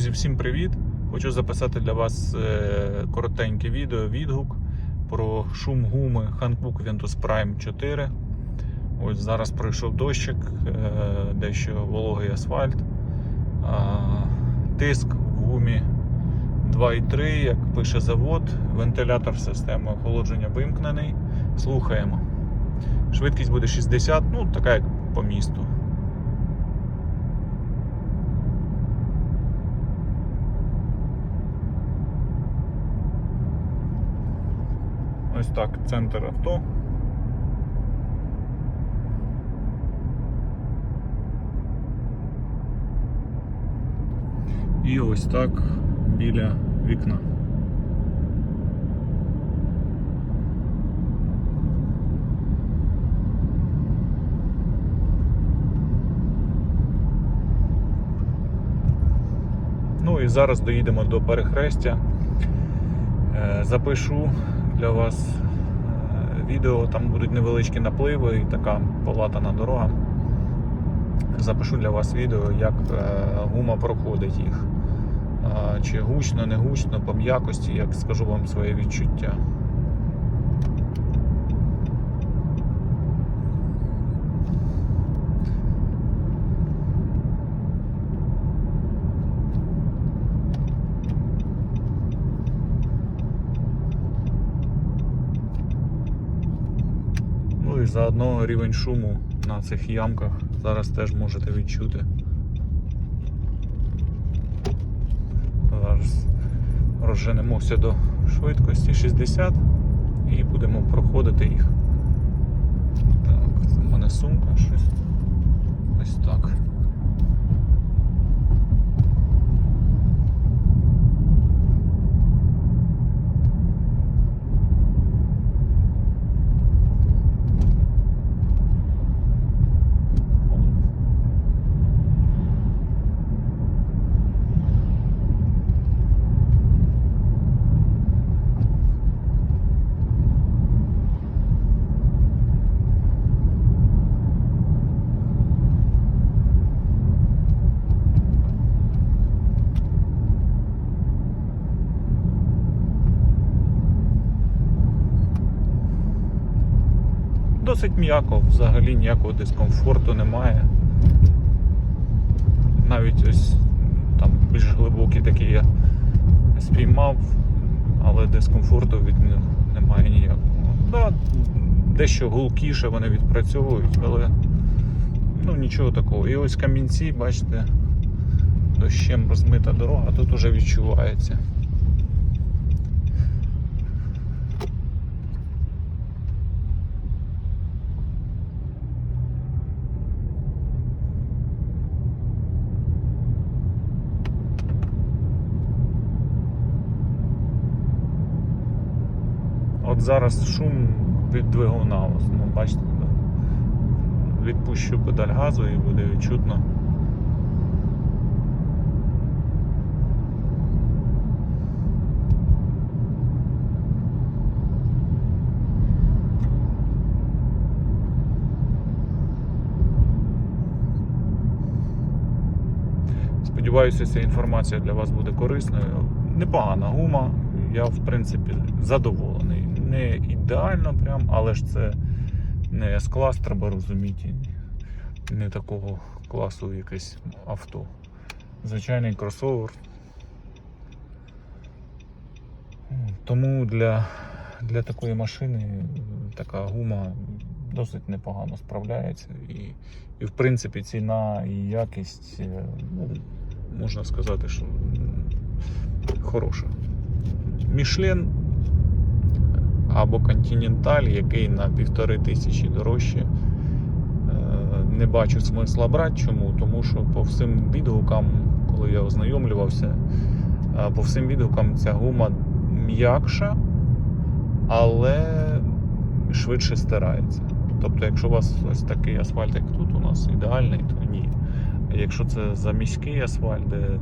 Друзі, всім привіт! Хочу записати для вас е, коротеньке відео, відгук про шум гуми Hankook Ventus Prime 4. Ось зараз пройшов дощик, е, дещо вологий асфальт. Тиск в гумі 2,3, як пише завод, вентилятор системи охолодження вимкнений. Слухаємо. Швидкість буде 60, ну така як по місту. Ось так, центр авто. І ось так біля вікна. Ну і зараз доїдемо до перехрестя. Е, Запишу для вас е, відео, там будуть невеличкі напливи і така полатана дорога. Запишу для вас відео, як е, гума проходить їх. Е, Чи гучно, не гучно, по м'якості, як скажу вам своє відчуття. Ну і заодно рівень шуму на цих ямках зараз теж можете відчути. Зараз розженемося до швидкості 60 і будемо проходити їх. Так, це мене сумка щось. Ось так. Досить м'яко, взагалі ніякого дискомфорту немає. Навіть ось там більш глибокі такі я спіймав, але дискомфорту від них немає ніякого. Да, дещо гулкіше вони відпрацьовують, але ну нічого такого. І ось камінці, бачите, дощем розмита дорога, тут уже відчувається. От зараз шум від двигуна, ну, бачите, відпущу педаль газу і буде відчутно. Сподіваюся, ця інформація для вас буде корисною. Непогана гума. Я, в принципі, задоволений. Не ідеально прям, але ж це не С-клас, треба розуміти. Не такого класу якесь авто. Звичайний кросовер. Тому для, для такої машини така гума досить непогано справляється. І, і в принципі ціна і якість, е, ну, можна сказати, що хороша. Мішлен або Continental, який на півтори тисячі дорожче. Е, Не бачу смисла брати. Чому? Тому що по всім відгукам, коли я ознайомлювався, е, по всім відгукам ця гума м'якша, але швидше стирається. Тобто, якщо у вас ось такий асфальт, як тут у нас ідеальний, то ні. Якщо це заміський асфальт, де е,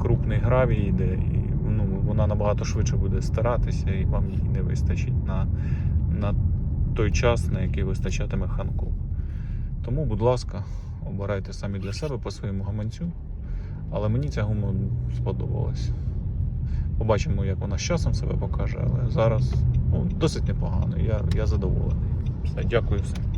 крупний гравій йде, вона набагато швидше буде старатися, і вам її не вистачить на, на той час, на який вистачатиме Ханкок. Тому, будь ласка, обирайте самі для себе по своєму гаманцю. Але мені ця гума сподобалась. Побачимо, як вона з часом себе покаже, але зараз ну, досить непогано. Я, я задоволений. Все, дякую всім.